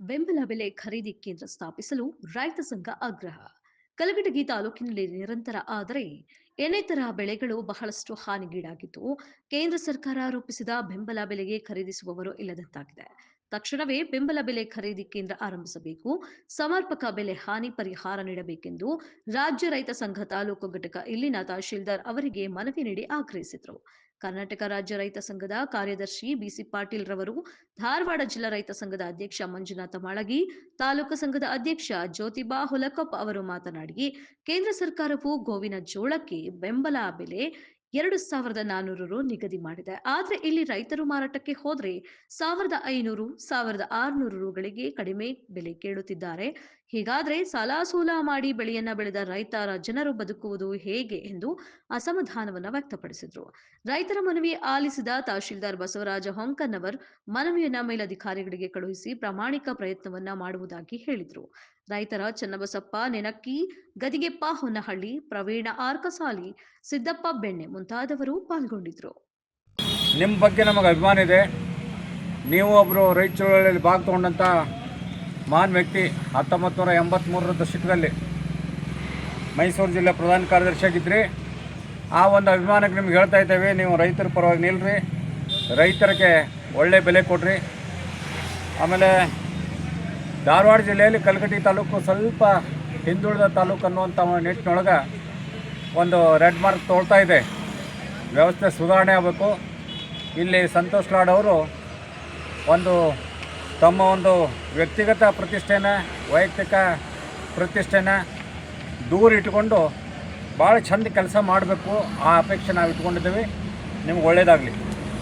ಬೆಂಬಲ ಬೆಲೆ ಖರೀದಿ ಕೇಂದ್ರ ಸ್ಥಾಪಿಸಲು ರೈತ ಸಂಘ ಆಗ್ರಹ. ಕಲಘಟಗಿ ತಾಲೂಕಿನಲ್ಲಿ ನಿರಂತರ ಆದರೆ ಏನೇತರ ಬೆಳೆಗಳು ಬಹಳಷ್ಟು ಹಾನಿಗೀಡಾಗಿದ್ದು, ಕೇಂದ್ರ ಸರ್ಕಾರ ರೂಪಿಸಿದ ಬೆಂಬಲ ಬೆಲೆಗೆ ಖರೀದಿಸುವವರು ಇಲ್ಲದಂತಾಗಿದೆ. ತಕ್ಷಣವೇ ಬೆಂಬಲ ಬೆಲೆ ಖರೀದಿ ಕೇಂದ್ರ ಆರಂಭಿಸಬೇಕು. ಸಮರ್ಪಕ ಬೆಲೆ ಹಾನಿ ಪರಿಹಾರ ನೀಡಬೇಕೆಂದು ರಾಜ್ಯ ರೈತ ಸಂಘ ತಾಲೂಕು ಘಟಕ ಇಲ್ಲಿನ ತಹಶೀಲ್ದಾರ್ ಅವರಿಗೆ ಮನವಿ ನೀಡಿ ಆಗ್ರಹಿಸಿದರು. ಕರ್ನಾಟಕ ರಾಜ್ಯ ರೈತ ಸಂಘದ ಕಾರ್ಯದರ್ಶಿ ಬಿಸಿ ಪಾಟೀಲ್ ರವರು, ಧಾರವಾಡ ಜಿಲ್ಲಾ ರೈತ ಸಂಘದ ಅಧ್ಯಕ್ಷ ಮಂಜುನಾಥ ಮಾಳಗಿ, ತಾಲೂಕು ಸಂಘದ ಅಧ್ಯಕ್ಷ ಜ್ಯೋತಿಬಾ ಹುಲಕಪ್ಪ ಅವರು ಮಾತನಾಡಿ, ಕೇಂದ್ರ ಸರ್ಕಾರವು ಗೋವಿನ ಜೋಳಕ್ಕೆ ಬೆಂಬಲ ಬೆಲೆ ಎರಡು ಸಾವಿರದ ನಾನೂರು ರು ನಿಗದಿ ಮಾಡಿದೆ. ಆದ್ರೆ ಇಲ್ಲಿ ರೈತರು ಮಾರಾಟಕ್ಕೆ ಹೋದ್ರೆ ಸಾವಿರದ ಐನೂರು, ಸಾವಿರದ ಆರುನೂರು ರುಗಳಿಗೆ ಕಡಿಮೆ ಬೆಲೆ ಕೇಳುತ್ತಿದ್ದಾರೆ. ಹೀಗಾದ್ರೆ ಸಾಲ ಸೂಲ ಮಾಡಿ ಬೆಳೆಯನ್ನ ಬೆಳೆದ ರೈತರ ಜನರು ಬದುಕುವುದು ಹೇಗೆ ಎಂದು ಅಸಮಾಧಾನವನ್ನ ವ್ಯಕ್ತಪಡಿಸಿದ್ರು. ರೈತರ ಮನವಿ ಆಲಿಸಿದ ತಹಶೀಲ್ದಾರ್ ಬಸವರಾಜ ಹೊಂಕನ್ನವರ್ ಮನವಿಯನ್ನ ಮೇಲಧಿಕಾರಿಗಳಿಗೆ ಕಳುಹಿಸಿ ಪ್ರಾಮಾಣಿಕ ಪ್ರಯತ್ನವನ್ನ ಮಾಡುವುದಾಗಿ ಹೇಳಿದ್ರು. ರೈತರ ಚನ್ನಬಸಪ್ಪ ನೆನಕ್ಕಿ, ಗದಿಗೆಪ್ಪ ಹೊನ್ನಹಳ್ಳಿ, ಪ್ರವೀಣ ಆರ್ಕಸಾಲಿ, ಸಿದ್ದಪ್ಪ ಬೆಣ್ಣೆ ಮುಂತಾದವರು ಪಾಲ್ಗೊಂಡಿದ್ರು. ನಿಮ್ಮ ಬಗ್ಗೆ ನಮಗೆ ಅಭಿಮಾನ ಇದೆ. ನೀವು ಒಬ್ಬರು ರೈತ ಚಳವಳಿಯಲ್ಲಿ ಭಾಗ ತಗೊಂಡಂಥ ಮಹಾನ್ ವ್ಯಕ್ತಿ ಹತ್ತೊಂಬತ್ತು ನೂರ ಎಂಬತ್ತ್ಮೂರರ ದಶಕದಲ್ಲಿ ಮೈಸೂರು ಜಿಲ್ಲೆ ಪ್ರಧಾನ ಕಾರ್ಯದರ್ಶಿಯಾಗಿದ್ರಿ ಆ ಒಂದು ಅಭಿಮಾನಕ್ಕೆ ನಿಮ್ಗೆ ಹೇಳ್ತಾ ಇದ್ದೇವೆ, ನೀವು ರೈತರ ಪರವಾಗಿ ನಿಲ್ರಿ. ರೈತರಿಗೆ ಒಳ್ಳೆ ಬೆಲೆ ಕೊಡ್ರಿ. ಆಮೇಲೆ ಧಾರವಾಡ ಜಿಲ್ಲೆಯಲ್ಲಿ ಕಲಗಟ್ಟಿ ತಾಲೂಕು ಸ್ವಲ್ಪ ಹಿಂದುಳಿದ ತಾಲೂಕು ಅನ್ನುವಂಥ ನಿಟ್ಟಿನೊಳಗೆ ಒಂದು ರೆಡ್ ಮಾರ್ಕ್ ತೋಳ್ತಾ ಇದೆ. ವ್ಯವಸ್ಥೆ ಸುಧಾರಣೆ ಆಗಬೇಕು. ಇಲ್ಲಿ ಸಂತೋಷ್ ಲಾಡ್ ಅವರು ಒಂದು ತಮ್ಮ ಒಂದು ವ್ಯಕ್ತಿಗತ ಪ್ರತಿಷ್ಠೆನ, ವೈಯಕ್ತಿಕ ಪ್ರತಿಷ್ಠೆನ ದೂರ ಇಟ್ಕೊಂಡು ಭಾಳ ಚಂದ ಕೆಲಸ ಮಾಡಬೇಕು. ಆ ಅಪೇಕ್ಷೆ ನಾವು ಇಟ್ಕೊಂಡಿದ್ದೀವಿ ನಿಮ್ಗೆ ಒಳ್ಳೆಯದಾಗಲಿ